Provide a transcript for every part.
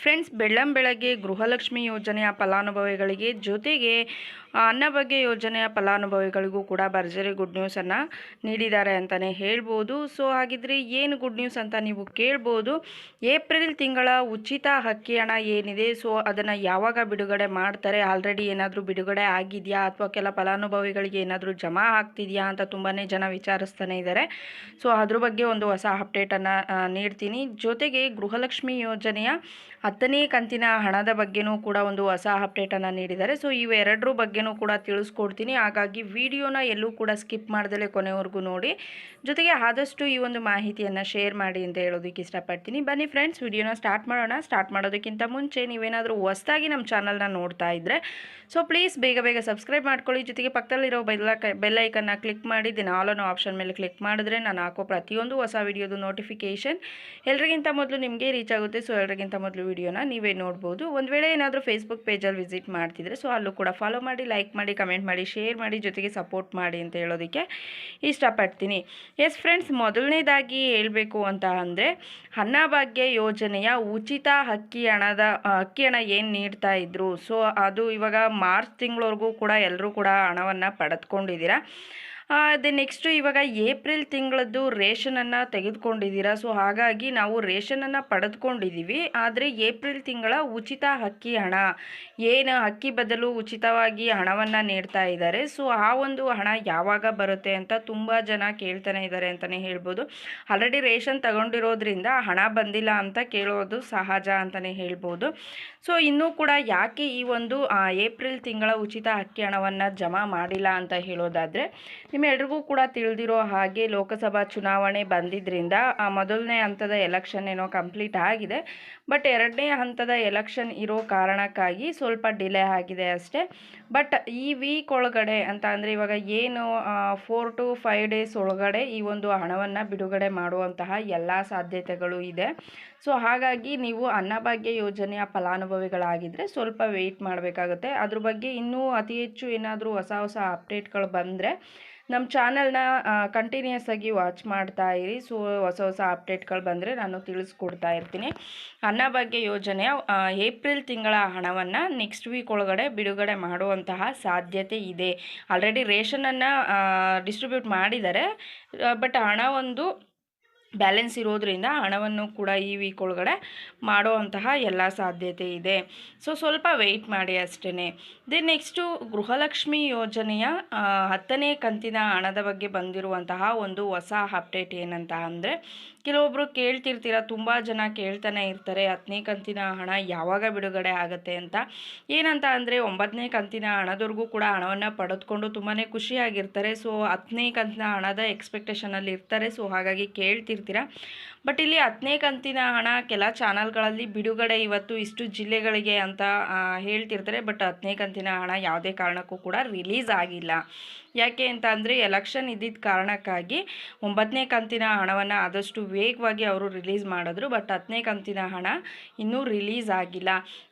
Friends, ಬೆಳ್ಳಂ ಬೆಳಗ್ಗೆ ಗೃಹಲಕ್ಷ್ಮಿ ಯೋಜನೆಯ ಫಲಾನುಭವಿಗಳಿಗೆ ಜೊತೆಗೆ ಅನ್ನಭಾಗ್ಯ ಯೋಜನೆಯ ಫಲಾನುಭವಿಗಳಿಗೂ ಕೂಡ ಭರ್ಜರಿ ಗುಡ್ ನ್ಯೂಸನ್ನು ನೀಡಿದ್ದಾರೆ ಅಂತಲೇ ಹೇಳ್ಬೋದು. ಸೊ ಹಾಗಿದ್ರೆ ಏನು ಗುಡ್ ನ್ಯೂಸ್ ಅಂತ ನೀವು ಕೇಳ್ಬೋದು. ಏಪ್ರಿಲ್ ತಿಂಗಳ ಉಚಿತ ಹಕ್ಕಿ ಹಣ ಏನಿದೆ? ಸೊ ಅದನ್ನು ಯಾವಾಗ ಬಿಡುಗಡೆ ಮಾಡ್ತಾರೆ? ಆಲ್ರೆಡಿ ಏನಾದರೂ ಬಿಡುಗಡೆ ಆಗಿದೆಯಾ? ಅಥವಾ ಕೆಲ ಫಲಾನುಭವಿಗಳಿಗೆ ಏನಾದರೂ ಜಮಾ ಆಗ್ತಿದೆಯಾ ಅಂತ ತುಂಬಾ ಜನ ವಿಚಾರಿಸ್ತಾನೆ ಇದ್ದಾರೆ ಸೊ ಅದ್ರ ಬಗ್ಗೆ ಒಂದು ಹೊಸ ಅಪ್ಡೇಟನ್ನು ನೀಡ್ತೀನಿ. ಜೊತೆಗೆ ಗೃಹಲಕ್ಷ್ಮಿ ಯೋಜನೆಯ ಹತ್ತನೇ ಕಂತಿನ ಹಣದ ಬಗ್ಗೆನೂ ಕೂಡ ಒಂದು ಹೊಸ ಅಪ್ಡೇಟನ್ನು ನೀಡಿದ್ದಾರೆ. ಸೊ ಇವೆರಡರ ಬಗ್ಗೆನೂ ಕೂಡ ತಿಳಿಸ್ಕೊಡ್ತೀನಿ. ಹಾಗಾಗಿ ವಿಡಿಯೋನ ಎಲ್ಲೂ ಕೂಡ ಸ್ಕಿಪ್ ಮಾಡ್ದಲೇ ಕೊನೆವರೆಗೂ ನೋಡಿ. ಜೊತೆಗೆ ಆದಷ್ಟು ಈ ಒಂದು ಮಾಹಿತಿಯನ್ನು ಶೇರ್ ಮಾಡಿ ಅಂತ ಹೇಳೋದಕ್ಕೆ ಇಷ್ಟಪಡ್ತೀನಿ. ಬನ್ನಿ ಫ್ರೆಂಡ್ಸ್ ವಿಡಿಯೋನ ಸ್ಟಾರ್ಟ್ ಮಾಡೋಣ. ಸ್ಟಾರ್ಟ್ ಮಾಡೋದಕ್ಕಿಂತ ಮುಂಚೆ ನೀವೇನಾದರೂ ಹೊಸದಾಗಿ ನಮ್ಮ ಚಾನಲ್ನ ನೋಡ್ತಾ ಇದ್ದರೆ ಸೊ ಪ್ಲೀಸ್ ಬೇಗ ಬೇಗ ಸಬ್ಸ್ಕ್ರೈಬ್ ಮಾಡ್ಕೊಳ್ಳಿ. ಜೊತೆಗೆ ಪಕ್ಕದಲ್ಲಿರೋ ಬೆಲ್ಲ ಬೆಲ್ ಐಕನ್ನ ಕ್ಲಿಕ್ ಮಾಡಿ ದಿನ ಆಲ್ ಅನ್ನೋ ಆಪ್ಷನ್ ಮೇಲೆ ಕ್ಲಿಕ್ ಮಾಡಿದ್ರೆ ನಾನು ಹಾಕೋ ಪ್ರತಿಯೊಂದು ಹೊಸ ವಿಡಿಯೋದು ನೋಟಿಫಿಕೇಷನ್ ಎಲ್ರಿಗಿಂತ ಮೊದಲು ನಿಮಗೆ ರೀಚ್ ಆಗುತ್ತೆ. ಸೊ ಎಲ್ರಿಗಿಂತ ಮೊದಲು ವಿಡಿಯೋನ ನೀವೇ ನೋಡ್ಬೋದು. ಒಂದು ವೇಳೆ ಏನಾದರೂ ಫೇಸ್ಬುಕ್ ಪೇಜಲ್ಲಿ ವಿಸಿಟ್ ಮಾಡ್ತಿದ್ರೆ ಸೊ ಅಲ್ಲೂ ಕೂಡ ಫಾಲೋ ಮಾಡಿ ಲೈಕ್ ಮಾಡಿ ಕಮೆಂಟ್ ಮಾಡಿ ಶೇರ್ ಮಾಡಿ, ಜೊತೆಗೆ ಸಪೋರ್ಟ್ ಮಾಡಿ ಅಂತ ಹೇಳೋದಕ್ಕೆ ಇಷ್ಟಪಡ್ತೀನಿ. ಎಸ್ ಫ್ರೆಂಡ್ಸ್ ಮೊದಲನೇದಾಗಿ ಹೇಳಬೇಕು ಅಂತ ಅಂದರೆ ಅನ್ನಭಾಗ್ಯ ಯೋಜನೆಯ ಉಚಿತ ಅಕ್ಕಿ ಹಣದ, ಅಕ್ಕಿ ಹಣ ಏನು ನೀಡ್ತಾ ಇದ್ರು? ಸೊ ಅದು ಇವಾಗ ಮಾರ್ಚ್ ತಿಂಗಳವರೆಗೂ ಕೂಡ ಎಲ್ಲರೂ ಕೂಡ ಹಣವನ್ನು ಪಡೆದುಕೊಂಡಿದ್ದೀರಾ? ಅದೇ ನೆಕ್ಸ್ಟು ಇವಾಗ ಏಪ್ರಿಲ್ ತಿಂಗಳದ್ದು ರೇಷನನ್ನು ತೆಗೆದುಕೊಂಡಿದ್ದೀರಾ? ಸೊ ಹಾಗಾಗಿ ನಾವು ರೇಷನನ್ನು ಪಡೆದುಕೊಂಡಿದ್ದೀವಿ. ಆದರೆ ಏಪ್ರಿಲ್ ತಿಂಗಳ ಉಚಿತ ಅಕ್ಕಿ ಹಣ, ಏನು ಅಕ್ಕಿ ಬದಲು ಉಚಿತವಾಗಿ ಹಣವನ್ನು ನೀಡ್ತಾ ಇದ್ದಾರೆ. ಸೊ ಆ ಒಂದು ಹಣ ಯಾವಾಗ ಬರುತ್ತೆ ಅಂತ ತುಂಬ ಜನ ಕೇಳ್ತಾನೆ ಇದ್ದಾರೆ ಅಂತಲೇ ಹೇಳ್ಬೋದು. ಆಲ್ರೆಡಿ ರೇಷನ್ ತಗೊಂಡಿರೋದ್ರಿಂದ ಹಣ ಬಂದಿಲ್ಲ ಅಂತ ಕೇಳೋದು ಸಹಜ ಅಂತಲೇ ಹೇಳ್ಬೋದು. ಸೊ ಇನ್ನೂ ಕೂಡ ಯಾಕೆ ಈ ಒಂದು ಏಪ್ರಿಲ್ ತಿಂಗಳ ಉಚಿತ ಅಕ್ಕಿ ಹಣವನ್ನು ಜಮಾ ಮಾಡಿಲ್ಲ ಅಂತ ಹೇಳೋದಾದರೆ ನಿಮ್ಮೆಲ್ರಿಗೂ ಕೂಡ ತಿಳಿದಿರೋ ಹಾಗೆ ಲೋಕಸಭಾ ಚುನಾವಣೆ ಬಂದಿದ್ದರಿಂದ ಮೊದಲನೇ ಹಂತದ ಎಲೆಕ್ಷನ್ ಏನೋ ಕಂಪ್ಲೀಟ್ ಆಗಿದೆ. ಬಟ್ ಎರಡನೇ ಹಂತದ ಎಲೆಕ್ಷನ್ ಇರೋ ಕಾರಣಕ್ಕಾಗಿ ಸ್ವಲ್ಪ ಡಿಲೇ ಆಗಿದೆ ಅಷ್ಟೇ. ಬಟ್ ಈ ವೀಕ್ ಒಳಗಡೆ ಅಂತ ಅಂದರೆ ಇವಾಗ ಏನು ಫೋರ್ ಟು ಫೈವ್ ಡೇಸ್ ಒಳಗಡೆ ಈ ಒಂದು ಹಣವನ್ನು ಬಿಡುಗಡೆ ಮಾಡುವಂತಹ ಎಲ್ಲ ಸಾಧ್ಯತೆಗಳು ಇದೆ. ಸೊ, ಹಾಗಾಗಿ ನೀವು ಅನ್ನಭಾಗ್ಯ ಯೋಜನೆಯ ಫಲಾನುಭವಿಗಳಾಗಿದ್ದರೆ ಸ್ವಲ್ಪ ವೆಯ್ಟ್ ಮಾಡಬೇಕಾಗುತ್ತೆ. ಅದ್ರ ಬಗ್ಗೆ ಇನ್ನೂ ಅತಿ ಹೆಚ್ಚು ಏನಾದರೂ ಹೊಸ ಹೊಸ ಅಪ್ಡೇಟ್ಗಳು ಬಂದರೆ ನಮ್ಮ ಚಾನಲ್ನ ಕಂಟಿನ್ಯೂಸ್ ಆಗಿ ವಾಚ್ ಮಾಡ್ತಾ ಇರಿ. ಸೊ ಹೊಸ ಹೊಸ ಅಪ್ಡೇಟ್ಗಳು ಬಂದರೆ ನಾನು ತಿಳಿಸ್ಕೊಡ್ತಾ ಇರ್ತೀನಿ. ಅನ್ನಭಾಗ್ಯ ಯೋಜನೆಯ ಏಪ್ರಿಲ್ ತಿಂಗಳ ಹಣವನ್ನು ನೆಕ್ಸ್ಟ್ ವೀಕ್ ಒಳಗಡೆ ಬಿಡುಗಡೆ ಮಾಡುವಂತಹ ಸಾಧ್ಯತೆ ಇದೆ. ಆಲ್ರೆಡಿ ರೇಷನನ್ನು ಡಿಸ್ಟ್ರಿಬ್ಯೂಟ್ ಮಾಡಿದ್ದಾರೆ ಬಟ್ ಹಣ ಒಂದು ಬ್ಯಾಲೆನ್ಸ್ ಇರೋದ್ರಿಂದ ಹಣವನ್ನು ಕೂಡ ಈ ವೀಕ್ ಒಳಗಡೆ ಮಾಡುವಂತಹ ಎಲ್ಲ ಸಾಧ್ಯತೆ ಇದೆ. ಸೊ ಸ್ವಲ್ಪ ವೆಯ್ಟ್ ಮಾಡಿ ಅಷ್ಟೇ ದೆನ್ ನೆಕ್ಸ್ಟು ಗೃಹಲಕ್ಷ್ಮಿ ಯೋಜನೆಯ ಹತ್ತನೇ ಕಂತಿನ ಹಣದ ಬಗ್ಗೆ ಬಂದಿರುವಂತಹ ಒಂದು ಹೊಸ ಅಪ್ಡೇಟ್ ಏನಂತ ಅಂದರೆ ಕೆಲವೊಬ್ಬರು ಕೇಳ್ತಿರ್ತೀರ, ತುಂಬ ಜನ ಕೇಳ್ತಾನೆ ಇರ್ತಾರೆ ಹತ್ತನೇ ಕಂತಿನ ಹಣ ಯಾವಾಗ ಬಿಡುಗಡೆ ಆಗುತ್ತೆ ಅಂತ. ಏನಂತ ಅಂದರೆ ಒಂಬತ್ತನೇ ಕಂತಿನ ಹಣದವರೆಗೂ ಕೂಡ ಹಣವನ್ನು ಪಡೆದುಕೊಂಡು ತುಂಬಾ ಖುಷಿಯಾಗಿರ್ತಾರೆ. ಸೊ ಹತ್ತನೇ ಕಂತಿನ ಹಣದ ಎಕ್ಸ್ಪೆಕ್ಟೇಷನಲ್ಲಿ ಇರ್ತಾರೆ. ಸೊ ಹಾಗಾಗಿ ಕೇಳ್ತಿರ್ತೀರ. ಬಟ್ ಇಲ್ಲಿ ಹತ್ತನೇ ಕಂತಿನ ಹಣ ಕೆಲ ಚಾನಲ್ಗಳಲ್ಲಿ ಬಿಡುಗಡೆ ಇವತ್ತು ಇಷ್ಟು ಜಿಲ್ಲೆಗಳಿಗೆ ಅಂತ ಹೇಳ್ತಿರ್ತಾರೆ. ಬಟ್ ಹತ್ತನೇ ಕಂತಿನ ಹಣ ಯಾವುದೇ ಕಾರಣಕ್ಕೂ ಕೂಡ ರಿಲೀಸ್ ಆಗಿಲ್ಲ. ಯಾಕೆ ಅಂತ ಅಂದರೆ ಎಲೆಕ್ಷನ್ ಇದ್ದಿದ್ದ ಕಾರಣಕ್ಕಾಗಿ ಒಂಬತ್ತನೇ ಕಂತಿನ ಹಣವನ್ನು ಆದಷ್ಟು ವೇಗವಾಗಿ ಅವರು ರಿಲೀಸ್ ಮಾಡಿದ್ರು. ಬಟ್ ಹತ್ತನೇ ಕಂತಿನ ಹಣ ಇನ್ನೂ ರಿಲೀಸ್ ಆಗಿಲ್ಲ.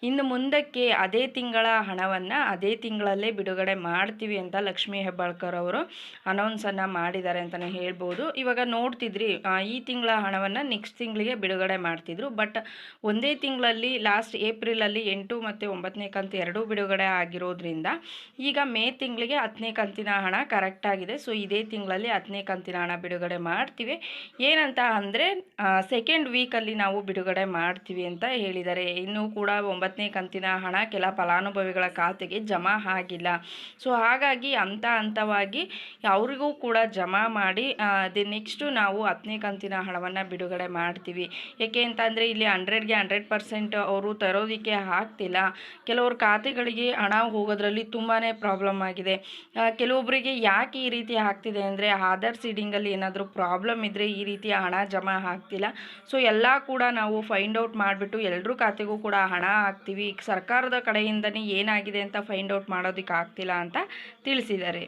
ಇನ್ನು ಮುಂದಕ್ಕೆ ಅದೇ ತಿಂಗಳ ಹಣವನ್ನು ಅದೇ ತಿಂಗಳಲ್ಲೇ ಬಿಡುಗಡೆ ಮಾಡ್ತೀವಿ ಅಂತ ಲಕ್ಷ್ಮೀ ಹೆಬ್ಬಾಳ್ಕರ್ ಅವರು ಅನೌನ್ಸನ್ನು ಮಾಡಿದ್ದಾರೆ ಅಂತಲೇ ಹೇಳ್ಬೋದು. ಇವಾಗ ನೋಡ್ತಿದ್ರಿ ಈ ತಿಂಗಳ ಹಣವನ್ನು ನೆಕ್ಸ್ಟ್ ತಿಂಗಳಿಗೆ ಬಿಡುಗಡೆ ಮಾಡ್ತಿದ್ರು. ಬಟ್ ಒಂದೇ ತಿಂಗಳಲ್ಲಿ ಲಾಸ್ಟ್ ಏಪ್ರಿಲಲ್ಲಿ ಎಂಟು ಮತ್ತು ಒಂಬತ್ತನೇ ಕಂತು ಎರಡೂ ಬಿಡುಗಡೆ ಆಗಿರೋದ್ರಿಂದ ಈಗ ಮೇ ತಿಂಗಳಿಗೆ ಹತ್ತನೇ ಕಂತಿನ ಹಣ ಕರೆಕ್ಟಾಗಿದೆ ಸೊ ಇದೇ ತಿಂಗಳಲ್ಲಿ ಹತ್ತನೇ ಕಂತಿನ ಹಣ ಬಿಡುಗಡೆ ಮಾಡ್ತೀವಿ. ಏನಂತ ಅಂದರೆ ಸೆಕೆಂಡ್ ವೀಕಲ್ಲಿ ನಾವು ಬಿಡುಗಡೆ ಮಾಡ್ತೀವಿ ಅಂತ ಹೇಳಿದ್ದಾರೆ ಇನ್ನೂ ಕೂಡ ಒಂಬತ್ತನೇ ಕಂತಿನ ಹಣ ಕೆಲ ಫಲಾನುಭವಿಗಳ ಖಾತೆಗೆ ಜಮಾ ಆಗಿಲ್ಲ. ಸೊ ಹಾಗಾಗಿ ಹಂತ ಹಂತವಾಗಿ ಅವರಿಗೂ ಕೂಡ ಜಮಾ ಮಾಡಿ ದೆನ್ ನೆಕ್ಸ್ಟು ನಾವು ಹತ್ತನೇ ಕಂತಿನ ಹಣವನ್ನು ಬಿಡುಗಡೆ ಮಾಡ್ತೀವಿ. ಏಕೆ ಅಂತಂದರೆ ಇಲ್ಲಿ ಹಂಡ್ರೆಡ್ಗೆ ಹಂಡ್ರೆಡ್ ಪರ್ಸೆಂಟ್ ಅವರು ತರೋದಕ್ಕೆ ಆಗ್ತಿಲ್ಲ. ಕೆಲವ್ರ ಖಾತೆಗಳಿಗೆ ಹಣ ಹೋಗೋದ್ರಲ್ಲಿ ತುಂಬಾ ಪ್ರಾಬ್ಲಮ್ ಆಗಿದೆ. ಕೆಲವೊಬ್ಬರಿಗೆ ಯಾಕೆ ಈ ರೀತಿ ಆಗ್ತಿದೆ ಅಂದರೆ ಆಧಾರ್ ಸೀಡಿಂಗಲ್ಲಿ ಏನಾದರೂ ಪ್ರಾಬ್ಲಮ್ ಇದ್ದರೆ ಈ ರೀತಿ ಹಣ ಜಮಾ ಆಗ್ತಿಲ್ಲ. ಸೊ, ಎಲ್ಲ ಕೂಡ ನಾವು ಫೈಂಡ್ ಔಟ್ ಮಾಡಿಬಿಟ್ಟು ಎಲ್ಲರೂ ಖಾತೆಗೂ ಕೂಡ ಹಣ ಹಾಕ್ತೀವಿ. ಸರ್ಕಾರದ ಕಡೆಯಿಂದನೇ ಏನಾಗಿದೆ ಅಂತ ಫೈಂಡ್ ಔಟ್ ಮಾಡೋದಕ್ಕೆ ಆಗ್ತಿಲ್ಲ ಅಂತ ತಿಳಿಸಿದ್ದಾರೆ.